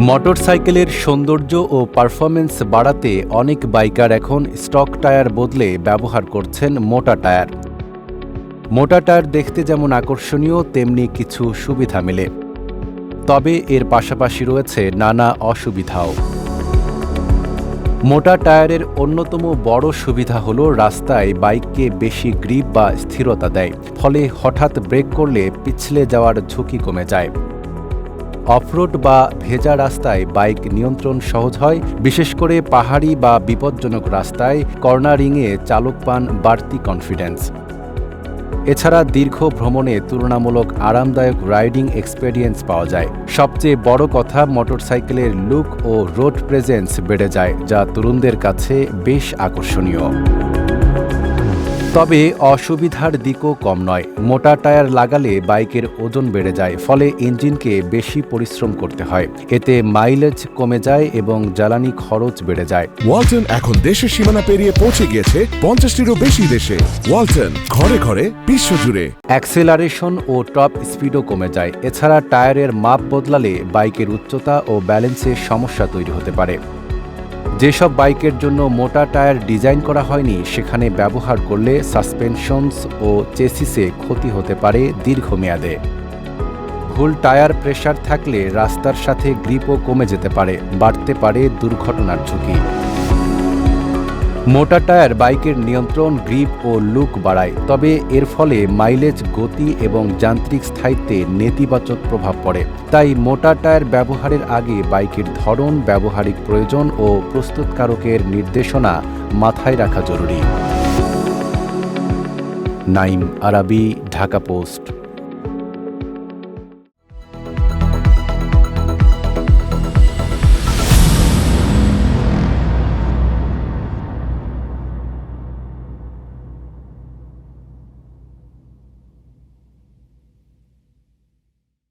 মোটরসাইকেলের সৌন্দর্য ও পারফরমেন্স বাড়াতে অনেক বাইকার এখন স্টক টায়ার বদলে ব্যবহার করছেন মোটা টায়ার। মোটা টায়ার দেখতে যেমন আকর্ষণীয়, তেমনি কিছু সুবিধা মেলে। তবে এর পাশাপাশি রয়েছে নানা অসুবিধাও। মোটা টায়ারের অন্যতম বড় সুবিধা হল রাস্তায় বাইককে বেশি গ্রিপ বা স্থিরতা দেয়, ফলে হঠাৎ ব্রেক করলে পিছলে যাওয়ার ঝুঁকি কমে যায়। অফরোড বা ভেজা রাস্তায় বাইক নিয়ন্ত্রণ সহজ হয়, বিশেষ করে পাহাড়ি বা বিপজ্জনক রাস্তায় কর্নারিংয়ে চালক পান বাড়তি কনফিডেন্স। এছাড়া দীর্ঘ ভ্রমণে তুলনামূলক আরামদায়ক রাইডিং এক্সপেরিয়েন্স পাওয়া যায়। সবচেয়ে বড় কথা মোটরসাইকেলের লুক ও রোড প্রেজেন্স বেড়ে যায়, যা তরুণদের কাছে বেশ আকর্ষণীয়। তবে অসুবিধার দিকও কম নয়। মোটা টায়ার লাগালে বাইকের ওজন বেড়ে যায় ফলে ইঞ্জিনকে বেশি পরিশ্রম করতে হয়। এতে মাইলেজ কমে যায় এবং জ্বালানি খরচ বেড়ে যায়। ওয়ালটন এখন দেশের সীমানা পেরিয়ে পৌঁছে গিয়েছে পঞ্চাশটিরও বেশি দেশে। ওয়ালটন ঘরে ঘরে বিশ্বজুড়ে। অ্যাক্সেলারেশন ও টপ স্পিডও কমে যায়। এছাড়া টায়ারের মাপ বদলালে বাইকের উচ্চতা ও ব্যালেন্সের সমস্যা তৈরি হতে পারে। যেসব বাইকের জন্য মোটা টায়ার ডিজাইন করা হয়নি, সেখানে ব্যবহার করলে সাসপেনশনস ও চেসিসে ক্ষতি হতে পারে দীর্ঘমেয়াদে। ভুল টায়ার প্রেশার থাকলে রাস্তার সাথে গ্রিপও কমে যেতে পারে, বাড়তে পারে দুর্ঘটনার ঝুঁকি। মোটা টায়ার, বাইকের নিয়ন্ত্রণ, গ্রিপ ও লুক বাড়ায়। তবে এর ফলে মাইলেজ, গতি এবং যান্ত্রিক স্থায়িত্বে নেতিবাচক প্রভাব পড়ে। তাই মোটা টায়ার ব্যবহারের আগে বাইকের ধরন, ব্যবহারিক প্রয়োজন ও প্রস্তুতকারকের নির্দেশনা মাথায় রাখা জরুরি। নাইম আরাবি, ঢাকা পোস্ট।